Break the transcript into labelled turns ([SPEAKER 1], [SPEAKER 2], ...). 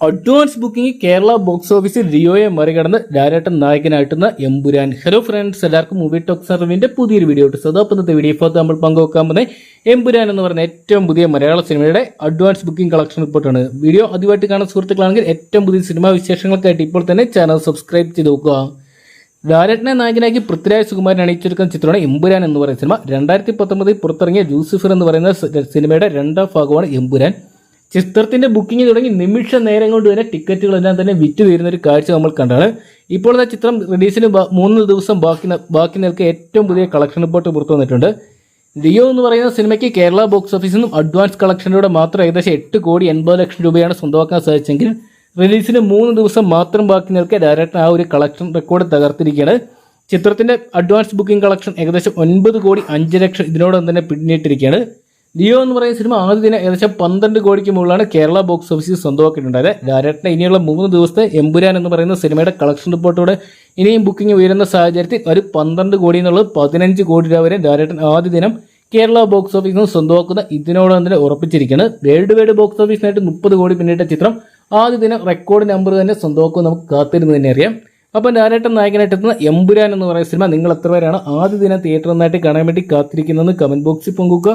[SPEAKER 1] Advance booking Kerala box ഓഫീസിൽ റിയോയെ മറികടന്ന് ഡയറക്ടർ നായകനായിട്ടുന്ന എംപുരാൻ ഹലോ ഫ്രണ്ട്സ് എല്ലാവർക്കും മൂവി ടോക്സ് അറിവിന്റെ പുതിയൊരു വീഡിയോ ഇട്ട് സദാ ഇന്നത്തെ വീഡിയോ ഇപ്പോൾ നമ്മൾ പങ്കുവെക്കാൻ പോകുന്നത് എംപുരാൻ എന്ന് പറയുന്ന ഏറ്റവും പുതിയ മലയാള സിനിമയുടെ അഡ്വാൻസ് ബുക്കിംഗ് കളക്ഷൻ റിപ്പോർട്ടാണ് വീഡിയോ ആദ്യമായിട്ട് കാണുന്ന സുഹൃത്തുക്കളാണെങ്കിൽ ഏറ്റവും പുതിയ സിനിമാ വിശേഷങ്ങൾക്കായിട്ട് ഇപ്പോൾ തന്നെ ചാനൽ സബ്സ്ക്രൈബ് ചെയ്ത് നോക്കുക. ഡയറക്ടറെ നായകനാക്കി പൃഥ്വിരാജ് സുകുമാരൻ അണിയിച്ചെടുക്കുന്ന ചിത്രമാണ് എമ്പുരാൻ എന്ന് പറയുന്ന സിനിമ. രണ്ടായിരത്തി പത്തൊമ്പതിൽ പുറത്തിറങ്ങിയ ജൂസിഫർ എന്ന് പറയുന്ന സിനിമയുടെ രണ്ടാം ഭാഗമാണ് എമ്പുരാൻ. ചിത്രത്തിന്റെ ബുക്കിംഗ് തുടങ്ങി നിമിഷ നേരം കൊണ്ട് തന്നെ ടിക്കറ്റുകൾ എല്ലാം തന്നെ വിറ്റ് തീരുന്ന ഒരു കാഴ്ച നമ്മൾ കണ്ടാണ്. ഇപ്പോഴത്തെ ചിത്രം റിലീസിന് മൂന്ന് ദിവസം ബാക്കി ബാക്കി നിൽക്കെ ഏറ്റവും പുതിയ കളക്ഷൻ റിപ്പോർട്ട് പുറത്തു വന്നിട്ടുണ്ട്. ലിയോ എന്ന് പറയുന്ന സിനിമയ്ക്ക് കേരള ബോക്സ് ഓഫീസിൽ നിന്നും അഡ്വാൻസ് കളക്ഷനിലൂടെ മാത്രം ഏകദേശം എട്ട് കോടി എൺപത് ലക്ഷം രൂപയാണ് സ്വന്തമാക്കാൻ സാധിച്ചെങ്കിൽ റിലീസിന് മൂന്ന് ദിവസം മാത്രം ബാക്കി നിൽക്കെ ഡയറക്ടർ ആ ഒരു കളക്ഷൻ റെക്കോർഡ് തകർത്തിരിക്കുകയാണ്. ചിത്രത്തിന്റെ അഡ്വാൻസ് ബുക്കിംഗ് കളക്ഷൻ ഏകദേശം ഒൻപത് കോടി അഞ്ച് ലക്ഷം ഇതിനോടൊപ്പം തന്നെ പിന്നിട്ടിരിക്കുകയാണ്. ലിയോ എന്ന് പറയുന്ന സിനിമ ആദ്യ ദിനം ഏകദേശം പന്ത്രണ്ട് കോടിക്ക് മുകളിലാണ് കേരള ബോക്സ് ഓഫീസിൽ സ്വന്തമാക്കിയിട്ടുണ്ടായത് ഡയറക്ടർ ഇനിയുള്ള മൂന്ന് ദിവസത്തെ എമ്പുരാൻ എന്ന് പറയുന്ന സിനിമയുടെ കളക്ഷൻ റിപ്പോർട്ടോടെ ഇനിയും ബുക്കിംഗ് ഉയരുന്ന സാഹചര്യത്തിൽ ഒരു പന്ത്രണ്ട് കോടി എന്നുള്ളത് പതിനഞ്ച് കോടി രൂപ വരെ ഡയറക്ടർ ആദ്യ ദിനം കേരള ബോക്സ് ഓഫീസിൽ സ്വന്തമാക്കുന്ന ഇതിനോടൊപ്പം തന്നെ ഉറപ്പിച്ചിരിക്കുന്നത് വേൾഡ് വൈഡ് ബോക്സ് ഓഫീസിനായിട്ട് മുപ്പത് കോടി പിന്നിട്ട ചിത്രം ആദ്യ ദിനം റെക്കോർഡ് നമ്പർ തന്നെ സ്വന്തമാക്കും നമുക്ക് കാത്തിരുന്ന് തന്നെ അറിയാം. അപ്പം ഡയറക്ടർ നായകനായിട്ട് എത്തുന്ന എമ്പുരാൻ എന്ന് പറയുന്ന സിനിമ നിങ്ങൾ എത്ര പേരാണ് ആദ്യ ദിനം തിയേറ്ററിൽ നിന്നായിട്ട് കാണാൻ വേണ്ടി കാത്തിരിക്കുന്നതെന്ന് കമന്റ് ബോക്സിൽ പങ്കുവെക്കുക.